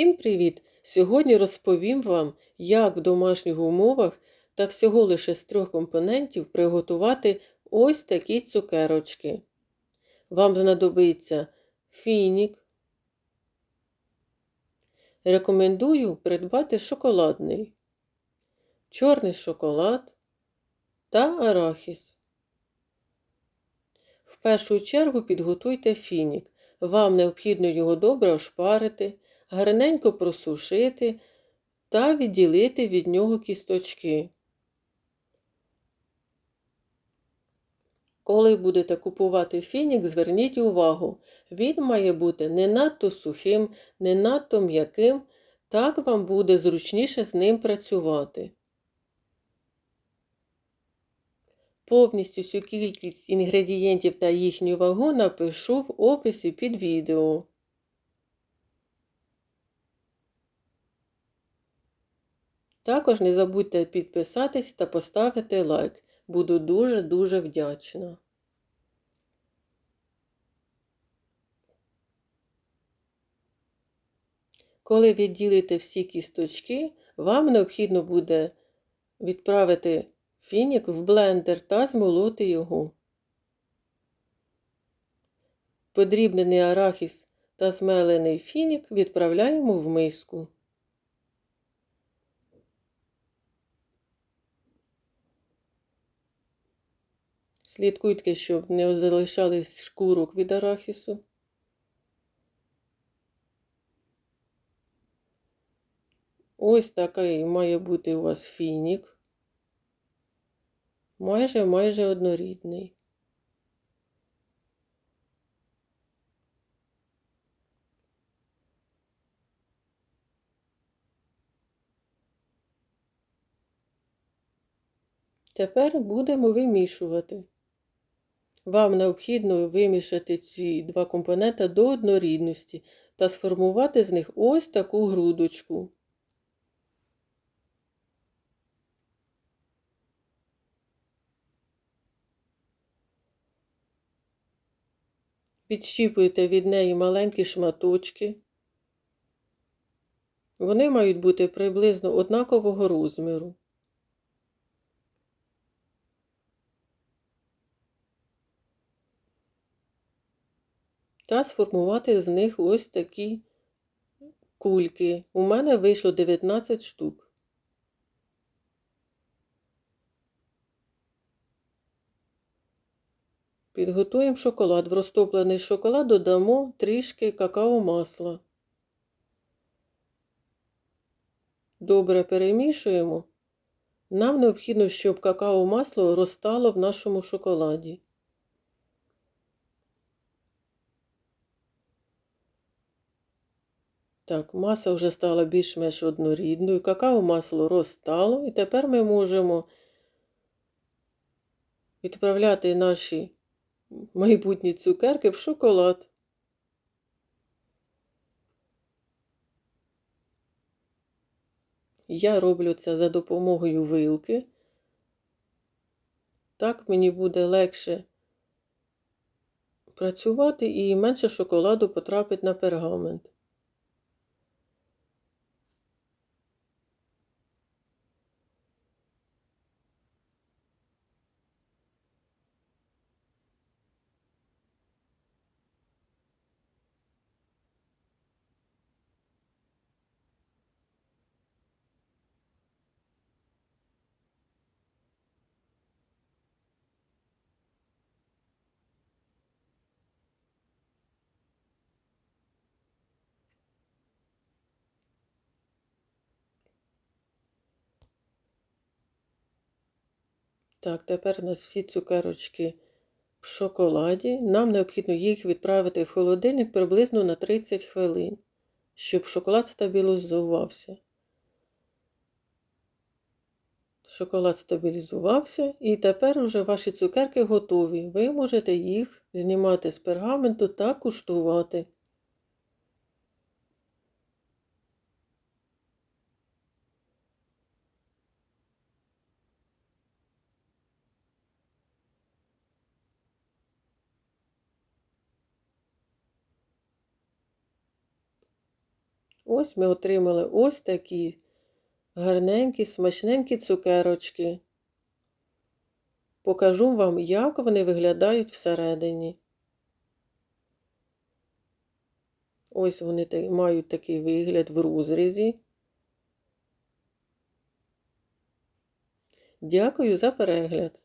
Всім привіт! Сьогодні розповім вам, як в домашніх умовах та всього лише з трьох компонентів приготувати ось такі цукерочки. Вам знадобиться фінік. Рекомендую придбати шоколадний, чорний шоколад та арахіс. В першу чергу підготуйте фінік. Вам необхідно його добре ошпарити, гарненько просушити та відділити від нього кісточки. Коли будете купувати фінік, зверніть увагу, він має бути не надто сухим, не надто м'яким, так вам буде зручніше з ним працювати. Повністю всю кількість інгредієнтів та їхню вагу напишу в описі під відео. Також не забудьте підписатись та поставити лайк. Буду дуже-дуже вдячна. Коли відділите всі кісточки, вам необхідно буде відправити фінік в блендер та змолоти його. Подрібнений арахіс та змелений фінік відправляємо в миску. Слідкуйте, щоб не залишались шкурок від арахісу. Ось такий має бути у вас фінік. Майже майже однорідний. Тепер будемо вимішувати. Вам необхідно вимішати ці два компоненти до однорідності та сформувати з них ось таку грудочку. Відщіпуйте від неї маленькі шматочки. Вони мають бути приблизно однакового розміру. Та сформувати з них ось такі кульки. У мене вийшло 19 штук. Підготуємо шоколад. В розтоплений шоколад додамо трішки какао-масла. Добре перемішуємо. Нам необхідно, щоб какао-масло розтало в нашому шоколаді. Так, маса вже стала більш-менш однорідною. Какао-масло розтало, і тепер ми можемо відправляти наші майбутні цукерки в шоколад. Я роблю це за допомогою вилки. Так мені буде легше працювати і менше шоколаду потрапить на пергамент. Так, тепер у нас всі цукерочки в шоколаді. Нам необхідно їх відправити в холодильник приблизно на 30 хвилин, щоб шоколад стабілізувався. Шоколад стабілізувався, і тепер уже ваші цукерки готові. Ви можете їх знімати з пергаменту та куштувати. Ось ми отримали ось такі гарненькі, смачненькі цукерочки. Покажу вам, як вони виглядають всередині. Ось вони мають такий вигляд в розрізі. Дякую за перегляд!